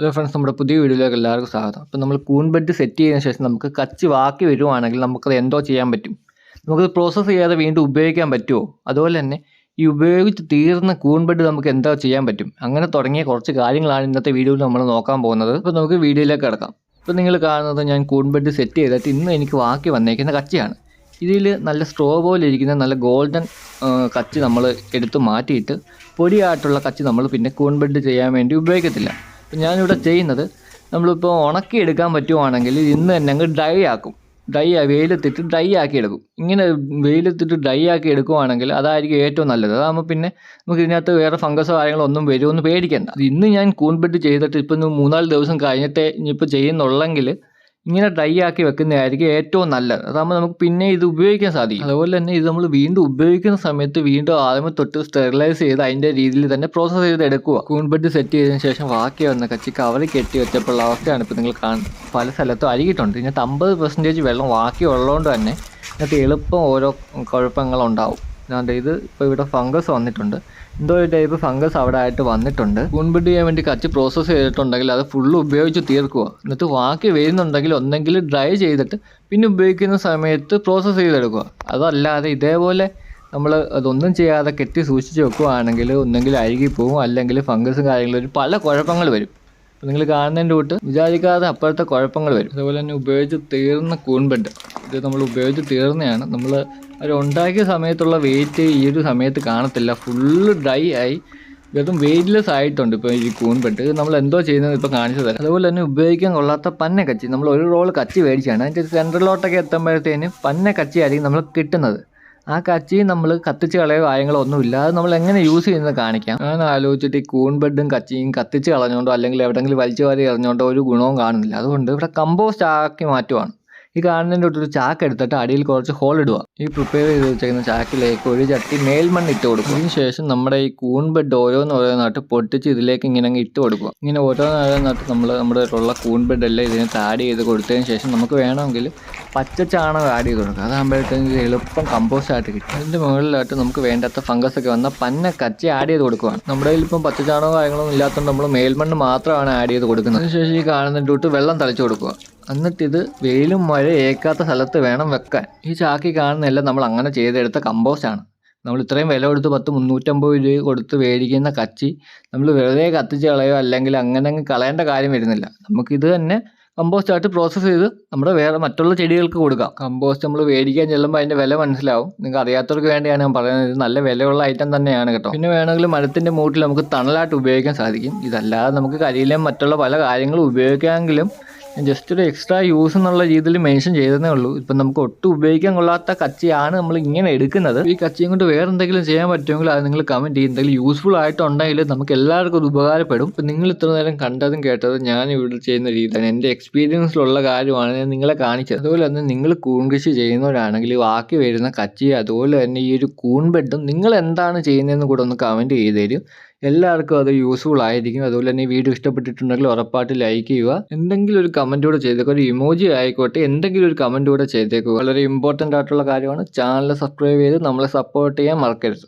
Hello friends നമ്മുടെ പുതിയ വീഡിയോയിലേക്ക് എല്ലാവർക്കും സ്വാഗതം. അപ്പോൾ നമ്മൾ കൂൺ ബെഡ് സെറ്റ് ചെയ്തതിന് ശേഷം നമുക്ക് കച്ച് വാക്കി വരുവാണെങ്കിൽ നമുക്കത് എന്തോ ചെയ്യാൻ പറ്റും. നമുക്കത് പ്രോസസ്സ് ചെയ്യാതെ വീണ്ടും ഉപയോഗിക്കാൻ പറ്റുമോ? അതുപോലെ തന്നെ ഈ ഉപയോഗിച്ച് തീർന്ന കൂൺ ബെഡ് നമുക്ക് എന്താ ചെയ്യാൻ പറ്റും. അങ്ങനെ തുടങ്ങിയ കുറച്ച് കാര്യങ്ങളാണ് ഇന്നത്തെ വീഡിയോയിൽ നമ്മൾ നോക്കാൻ പോകുന്നത്. അപ്പോൾ നമുക്ക് വീഡിയോയിലേക്ക് കിടക്കാം. ഇപ്പോൾ നിങ്ങൾ കാണുന്നത് ഞാൻ കൂൺ ബെഡ് സെറ്റ് ചെയ്തിട്ട് ഇന്ന് എനിക്ക് വാക്കി വന്നേക്കുന്ന കച്ചിയാണ്. ഇതിൽ നല്ല സ്ട്രോ പോലെ ഇരിക്കുന്ന നല്ല ഗോൾഡൻ കച്ച് നമ്മൾ എടുത്ത് മാറ്റിയിട്ട് പൊടിയായിട്ടുള്ള കച്ച് നമ്മൾ പിന്നെ കൂൺ ബെഡ് ചെയ്യാൻ വേണ്ടി ഉപയോഗിക്കത്തില്ല. അപ്പം ഞാനിവിടെ ചെയ്യുന്നത് നമ്മളിപ്പോൾ ഉണക്കി എടുക്കാൻ പറ്റുവാണെങ്കിൽ ഇന്ന് തന്നെ അങ്ങ് ഡ്രൈ ആക്കും. ഡ്രൈ വെയിലത്തിട്ട് ഡ്രൈ ആക്കി എടുക്കും. ഇങ്ങനെ വെയിലത്തിട്ട് ഡ്രൈ ആക്കി എടുക്കുവാണെങ്കിൽ അതായിരിക്കും ഏറ്റവും നല്ലത്. അതാകുമ്പോൾ പിന്നെ നമുക്ക് ഇതിനകത്ത് വേറെ ഫംഗസോ കാര്യങ്ങളോ ഒന്നും വരുമെന്ന് പേടിക്കണ്ട. ഇന്ന് ഞാൻ കൂൺ ബെഡ് ചെയ്തിട്ട് ഇപ്പം മൂന്നാൽ ദിവസം കഴിഞ്ഞിട്ടേ ഇനിയിപ്പോൾ ചെയ്യുന്നുള്ളെങ്കിൽ ഇങ്ങനെ ഡ്രൈ ആക്കി വെക്കുന്നതായിരിക്കും ഏറ്റവും നല്ലത്. അതാകുമ്പോൾ നമുക്ക് പിന്നെ ഇത് ഉപയോഗിക്കാൻ സാധിക്കും. അതുപോലെ തന്നെ ഇത് നമ്മൾ വീണ്ടും ഉപയോഗിക്കുന്ന സമയത്ത് വീണ്ടും ആദ്യം തൊട്ട് സ്റ്റെറിലൈസ് ചെയ്ത് അതിന്റെ രീതിയിൽ തന്നെ പ്രോസസ്സ് ചെയ്ത് എടുക്കുക. കൂൺ ബെഡ് സെറ്റ് ചെയ്തതിന് ശേഷം ബാക്കി വന്ന കച്ചി കവർ കെട്ടി വെച്ചപ്പോഴുള്ള അവസ്ഥയാണ് ഇപ്പോൾ നിങ്ങൾ കാണുന്നത്. പല സ്ഥലത്തും അരികിട്ടുണ്ട്. ഇതിനകത്ത് അമ്പത് പെർസെന്റേജ് വെള്ളം ബാക്കി ഉള്ളതുകൊണ്ട് തന്നെ ഇതിനകത്ത് എളുപ്പം ഓരോ കുഴപ്പങ്ങളുണ്ടാവും അതുകൊണ്ട് ഇത് ഇപ്പോൾ ഇവിടെ ഫംഗസ് വന്നിട്ടുണ്ട്. എന്തോ ഒരു ടൈപ്പ് ഫംഗസ് അവിടെ ആയിട്ട് വന്നിട്ടുണ്ട്. കൂൺബെഡ് ചെയ്യാൻ വേണ്ടി കച്ച് പ്രോസസ്സ് ചെയ്തിട്ടുണ്ടെങ്കിൽ അത് ഫുള്ള് ഉപയോഗിച്ച് തീർക്കുക എന്നിട്ട് ബാക്കി വരുന്നുണ്ടെങ്കിൽ ഒന്നെങ്കിൽ ഡ്രൈ ചെയ്തിട്ട് പിന്നെ ഉപയോഗിക്കുന്ന സമയത്ത് പ്രോസസ്സ് ചെയ്തെടുക്കുക അതല്ലാതെ ഇതേപോലെ നമ്മൾ അതൊന്നും ചെയ്യാതെ കെട്ടി സൂക്ഷിച്ച് വെക്കുകയാണെങ്കിൽ ഒന്നെങ്കിൽ അഴുകിപ്പോവും അല്ലെങ്കിൽ ഫംഗസും കാര്യങ്ങളും പല കുഴപ്പങ്ങൾ വരും. നിങ്ങൾ കാണുന്നതിന്റെ കൂട്ട് വിചാരിക്കാതെ അപ്പോഴത്തെ കുഴപ്പങ്ങൾ വരും. അതുപോലെ തന്നെ ഉപയോഗിച്ച് തീർന്ന കൂൺബെഡ്. ഇത് നമ്മൾ ഉപയോഗിച്ച് തീർന്നതാണ്. നമ്മൾ അവർ ഉണ്ടാക്കിയ സമയത്തുള്ള വെയിറ്റ് ഈ ഒരു സമയത്ത് കാണത്തില്ല. ഫുള്ള് ഡ്രൈ ആയി വെറും വെയിറ്റ്ലെസ് ആയിട്ടുണ്ട് ഇപ്പോൾ ഈ ഇത് നമ്മൾ എന്തോ ചെയ്യുന്നത് ഇപ്പോൾ കാണിച്ചു തരാം. അതുപോലെ തന്നെ ഉപയോഗിക്കാൻ കൊള്ളാത്ത പന്ന കച്ചി. നമ്മൾ ഒരു റോൾ കച്ചി മേടിച്ചാണ്. അതിന്റെ സെൻട്രലിലോട്ടൊക്കെ എത്തുമ്പോഴത്തേന് പന്ന കച്ചി ആയിരിക്കും നമ്മൾ കിട്ടുന്നത്. ആ കച്ചി നമ്മൾ കത്തിച്ച് കളയോ കാര്യങ്ങളോ ഒന്നും അത് നമ്മൾ എങ്ങനെ യൂസ് ചെയ്യുന്നത് കാണിക്കാം. ഞാൻ ആലോചിച്ചിട്ട് ഈ കൂൺ ബെഡും കച്ചിയും കത്തിച്ച് കളഞ്ഞുകൊണ്ടോ അല്ലെങ്കിൽ എവിടെയെങ്കിലും വലിച്ചു വാരി എറിഞ്ഞുകൊണ്ടോ ഒരു ഗുണവും കാണുന്നില്ല. അതുകൊണ്ട് ഇവിടെ കമ്പോസ്റ്റ് ആക്കി മാറ്റുവാണ്. ഈ കാണുന്നതിന്റെ തൊട്ടൊരു ചാക്ക് എടുത്തിട്ട് അടിയിൽ കുറച്ച് ഹോൾ ഇടുക. ഈ പ്രിപ്പയർ ചെയ്ത് വെച്ചേക്കുന്ന ചാക്കിലേക്ക് ഒരു ചട്ടി മേൽമണ്ണ് ഇട്ട് കൊടുക്കും അതിന് ശേഷം നമ്മുടെ ഈ കൂൺ ബെഡ് ഓരോന്ന് ഓരോന്നായിട്ട് പൊട്ടിച്ച് ഇതിലേക്ക് ഇങ്ങനെ അങ്ങ് ഇട്ട് കൊടുക്കുക. ഇങ്ങനെ ഓരോന്നോരോന്നായിട്ട് നമ്മൾ നമ്മുടെ ഉള്ള കൂൺ ബെഡ് എല്ലാം ഇതിനെ താഡ് ചെയ്ത് കൊടുത്തതിന് ശേഷം നമുക്ക് വേണമെങ്കിൽ പച്ച ചാണകം ആഡ് ചെയ്ത് കൊടുക്കുക. അതാകുമ്പോഴത്തേക്ക് എളുപ്പം കമ്പോസ്റ്റ് ആയിട്ട് കിട്ടും. അതിന്റെ മുകളിലായിട്ട് നമുക്ക് വേണ്ടാത്ത ഫംഗസ് ഒക്കെ വന്നാൽ പന്ന കച്ചി ആഡ് ചെയ്ത് കൊടുക്കുകയാണ് നമ്മുടെ കയ്യിൽ ഇപ്പം പച്ച ചാണകം കാര്യങ്ങളൊന്നും ഇല്ലാത്തതുകൊണ്ട് നമ്മൾ മേൽമണ്ണ് മാത്രമാണ് ആഡ് ചെയ്ത് കൊടുക്കുന്നത്. അതിനുശേഷം ഈ കാണുന്ന ഇട്ട് വെള്ളം തളിച്ചു കൊടുക്കുക. എന്നിട്ടിത് വെയിലും മഴ ഏക്കാത്ത സ്ഥലത്ത് വേണം വെക്കാൻ. ഈ ചാക്കി കാണുന്നതെല്ലാം നമ്മൾ അങ്ങനെ ചെയ്തെടുത്ത ആണ്. നമ്മൾ ഇത്രയും വില കൊടുത്ത് പത്ത് മുന്നൂറ്റമ്പത് രൂപ കൊടുത്ത് മേടിക്കുന്ന കച്ചി നമ്മൾ വെറുതെ കത്തിച്ച് കളയോ അല്ലെങ്കിൽ അങ്ങനെ അങ്ങ് കളയേണ്ട കാര്യം വരുന്നില്ല. നമുക്കിത് തന്നെ കമ്പോസ്റ്റ് ആയിട്ട് പ്രോസസ്സ് ചെയ്ത് നമ്മുടെ വേറെ മറ്റുള്ള ചെടികൾക്ക് കൊടുക്കാം. കമ്പോസ്റ്റ് നമ്മൾ മേടിക്കാൻ ചെല്ലുമ്പോൾ അതിന്റെ വില മനസ്സിലാവും. നിങ്ങൾക്ക് അറിയാത്തവർക്ക് വേണ്ടിയാണ് ഞാൻ പറയുന്നത്. ഇത് നല്ല വിലയുള്ള ഐറ്റം തന്നെയാണ് കേട്ടോ. പിന്നെ വേണമെങ്കിൽ മരത്തിന്റെ മൂട്ടിൽ നമുക്ക് തണലായിട്ട് ഉപയോഗിക്കാൻ സാധിക്കും. ഇതല്ലാതെ നമുക്ക് കരിയിലും മറ്റുള്ള പല കാര്യങ്ങളും ഉപയോഗിക്കാമെങ്കിലും ജസ്റ്റ് ഒരു എക്സ്ട്രാ യൂസ് എന്നുള്ള രീതിയിൽ മെൻഷൻ ചെയ്തതേ ഉള്ളൂ. ഇപ്പം നമുക്ക് ഒട്ടും ഉപയോഗിക്കാൻ കൊള്ളാത്ത കച്ചിയാണ് നമ്മൾ ഇങ്ങനെ എടുക്കുന്നത്. ഈ കച്ചിയും കൊണ്ട് വേറെ എന്തെങ്കിലും ചെയ്യാൻ പറ്റുമെങ്കിൽ അത് നിങ്ങൾ കമന്റ് ചെയ്യും. എന്തെങ്കിലും യൂസ്ഫുൾ ആയിട്ടുണ്ടെങ്കിൽ നമുക്ക് എല്ലാവർക്കും അത് ഉപകാരപ്പെടും. ഇപ്പം നിങ്ങൾ ഇത്ര നേരം കണ്ടതും കേട്ടതും ഞാൻ ഇവിടെ ചെയ്യുന്ന രീതിയാണ് എന്റെ എക്സ്പീരിയൻസിലുള്ള കാര്യമാണ് ഞാൻ നിങ്ങളെ കാണിച്ചത്. അതുപോലെ തന്നെ നിങ്ങൾ കൂൺ കൃഷി ചെയ്യുന്നവരാണെങ്കിൽ ബാക്കി വരുന്ന കച്ചി അതുപോലെ തന്നെ ഈ ഒരു കൂൺ ബെഡും നിങ്ങൾ എന്താണ് ചെയ്യുന്നതെന്ന് കൂടെ ഒന്ന് കമന്റ് ചെയ്ത് തരും. എല്ലാവർക്കും അത് യൂസ്ഫുൾ ആയിരിക്കും. അതുപോലെ തന്നെ ഈ വീഡിയോ ഇഷ്ടപ്പെട്ടിട്ടുണ്ടെങ്കിൽ ഉറപ്പായിട്ട് ലൈക്ക് ചെയ്യുക. എന്തെങ്കിലും ഒരു കമന്റ് കൂടെ ചെയ്തേക്കുക ഒരു ഇമോജി ആയിക്കോട്ടെ എന്തെങ്കിലും ഒരു കമന്റ് കൂടെ ചെയ്തേക്കുക വളരെ ഇമ്പോർട്ടന്റ് ആയിട്ടുള്ള കാര്യമാണ്. ചാനൽ സബ്സ്ക്രൈബ് ചെയ്ത് നമ്മളെ സപ്പോർട്ട് ചെയ്യാൻ മറക്കരുത്.